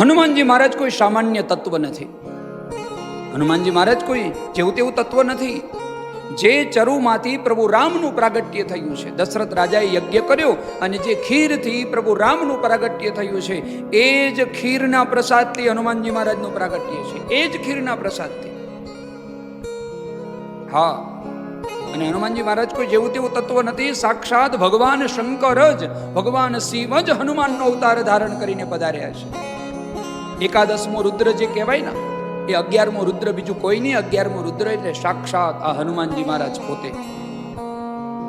હનુમાનજી મહારાજ કોઈ સામાન્ય તત્વ નથી. હનુમાનજી મહારાજ કોઈ જેવું તેવું તત્વ નથી. જે ચરુમાંથી પ્રભુ રામનું પ્રાગટ્ય થયું છે. દશરથ રાજાએ યજ્ઞ કર્યો અને જે ખીરથી પ્રભુ રામનું પ્રાગટ્ય થયું છે, એ જ ખીરના પ્રસાદથી હનુમાનજી મહારાજનું પ્રાગટ્ય છે. એ જ ખીરના પ્રસાદથી. હા. અને હનુમાનજી મહારાજ કોઈ જેવું તેવું તત્વ નથી. સાક્ષાત ભગવાન શંકર જ, ભગવાન શિવ જ હનુમાનનો અવતાર ધારણ કરીને પધાર્યા છે. એકાદશમો રુદ્ર જે કહેવાય ને, એ અગિયારમો રુદ્ર, બીજું કોઈ નહીં, અગિયારમો રુદ્ર એટલે સાક્ષાત આ હનુમાનજી મહારાજ પોતે.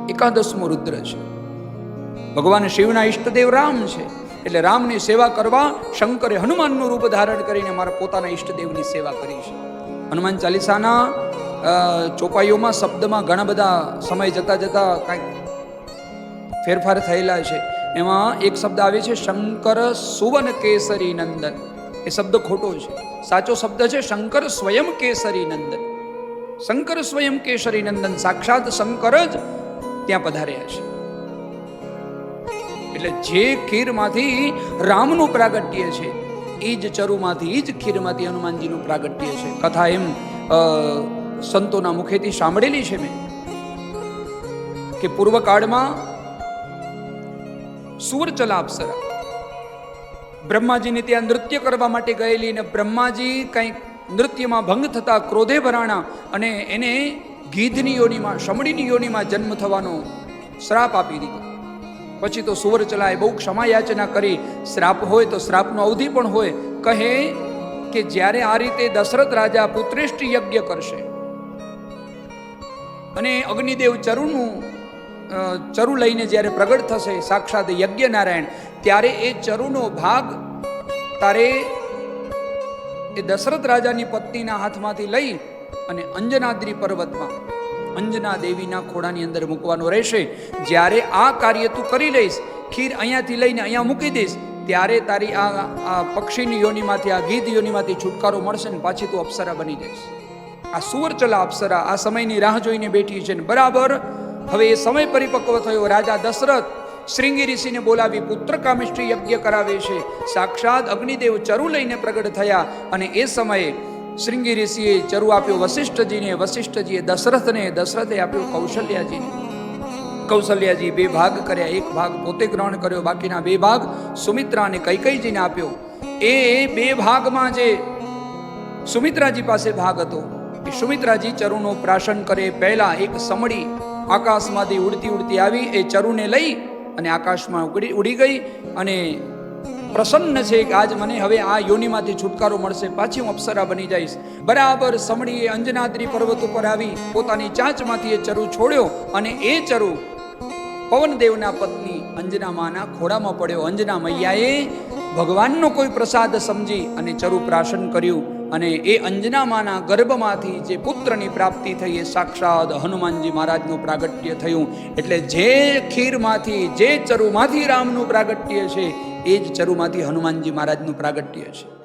એકાદશમો રુદ્ર છે. ભગવાન શિવના ઈષ્ટદેવ રામ છે. એટલે રામની સેવા કરવા શંકરે હનુમાનનું રૂપ ધારણ કરીને મારા પોતાના ઈષ્ટદેવની સેવા કરી છે. હનુમાન ચાલીસાના ચોપાઈઓમાં, શબ્દમાં ઘણા બધા સમય જતા જતા કાંઈક ફેરફાર થયેલા છે. એમાં એક શબ્દ આવે છે, શંકર સુવન કેસરી નંદન. એ શબ્દ ખોટો છે. સાચો શબ્દ છે, શંકર સ્વયં કેસરી નંદન શંકર સ્વયં કેસરી નંદન સાક્ષાત શંકર જ ત્યાં પધાર્યા છે. એટલે જે ખીરમાંથી રામનું પ્રાગટ્ય છે, એ જ ચરુમાંથી જ ખીરમાંથી હનુમાનજીનું પ્રાગટ્ય છે. કથા એમ સંતોના મુખેથી સાંભળેલી છે મેં કે પૂર્વકાળમાં સુવરચલા અપ્સરા બ્રહ્માજીને ત્યાં નૃત્ય કરવા માટે ગયેલી ને બ્રહ્માજી કંઈક નૃત્યમાં ભંગ થતા ક્રોધે ભરાણા અને એને ગીધની યોનિમાં, શમડીની યોનીમાં જન્મ થવાનો શ્રાપ આપી દીધો. પછી તો સુવરચલાએ બહુ ક્ષમા યાચના કરી, શ્રાપ હોય તો શ્રાપનો અવધિ પણ હોય, કહે કે જ્યારે આ રીતે દશરથ રાજા પુત્રેષ્ઠ યજ્ઞ કરશે અને અગ્નિદેવ ચરુનું ચરુ લઈને જ્યારે પ્રગટ થશે, સાક્ષાત યજ્ઞ નારાયણ ત્યારે એ ચરુનો ભાગ તારે એ દશરથ રાજાની પત્નીના હાથમાંથી લઈ અને અંજનાદ્રી પર્વતમાં અંજના દેવીના ખોડાની અંદર મૂકવાનો રહેશે. જ્યારે આ કાર્ય તું કરી લઈશ, ખીર અહીંયાથી લઈને અહીંયા મૂકી દઈશ, ત્યારે તારી આ આ પક્ષીની યોનિમાંથી, આ ગીધ યોનિમાંથી છુટકારો મળશે ને પાછી તું અપ્સરા બની જઈશ. આ સુવરચલા અપ્સરા, આ સમયની રાહ જોઈને બેઠી છે ને બરાબર? હવે એ સમય પરિપક્વ થયો, રાજા દશરથ શ્રીંગી ઋષિને બોલાવી પુત્ર કામિષ્ઠી યજ્ઞ કરાવે છે. સાક્ષાત અગ્નિદેવ ચરુ લઈને પ્રગટ થયા અને એ સમયે શ્રીંગી ઋષિએ ચરુ આપ્યો વશિષ્ઠજીને વશિષ્ઠજીએ દશરથને, દશરથે આપ્યો કૌશલ્યાજીને. કૌશલ્યાજી બે ભાગ કર્યા. એક ભાગ પોતે ગ્રહણ કર્યો, બાકીના બે ભાગ સુમિત્રા અને કૈકઈજીને આપ્યો. એ બે ભાગમાં જે સુમિત્રાજી પાસે ભાગ હતો, એ સુમિત્રાજી ચરુનો પ્રાશન કરે. પહેલા એક સમડી આકાશમાંથી ઉડતી ઉડતી આવી, એ ચરુને લઈ અને આકાશમાં ઉડી ઉડી ગઈ અને પ્રસન્ન છે કે આજ મને હવે આ યોનિમાંથી છુટકારો મળશે. પાછી હું અપ્સરા બની જઈશ. બરાબર સમડીએ અંજનાદ્રી પર્વત ઉપર આવી, પોતાની ચાંચમાંથી એ ચરુ છોડ્યો અને એ ચરુ પવનદેવના પત્ની અંજના માના ખોડામાં પડ્યો. અંજના મૈયાએ ભગવાનનો કોઈ પ્રસાદ સમજી અને ચરુ પ્રાશન કર્યું. અને એ અંજનામાના ગર્ભમાંથી જે પુત્રની પ્રાપ્તિ થઈ એ સાક્ષાત હનુમાનજી મહારાજનું પ્રાગટ્ય થયું. એટલે જે ખીરમાંથી, જે ચરુમાંથી રામનું પ્રાગટ્ય છે, એ જ ચરુમાંથી હનુમાનજી મહારાજનું પ્રાગટ્ય છે.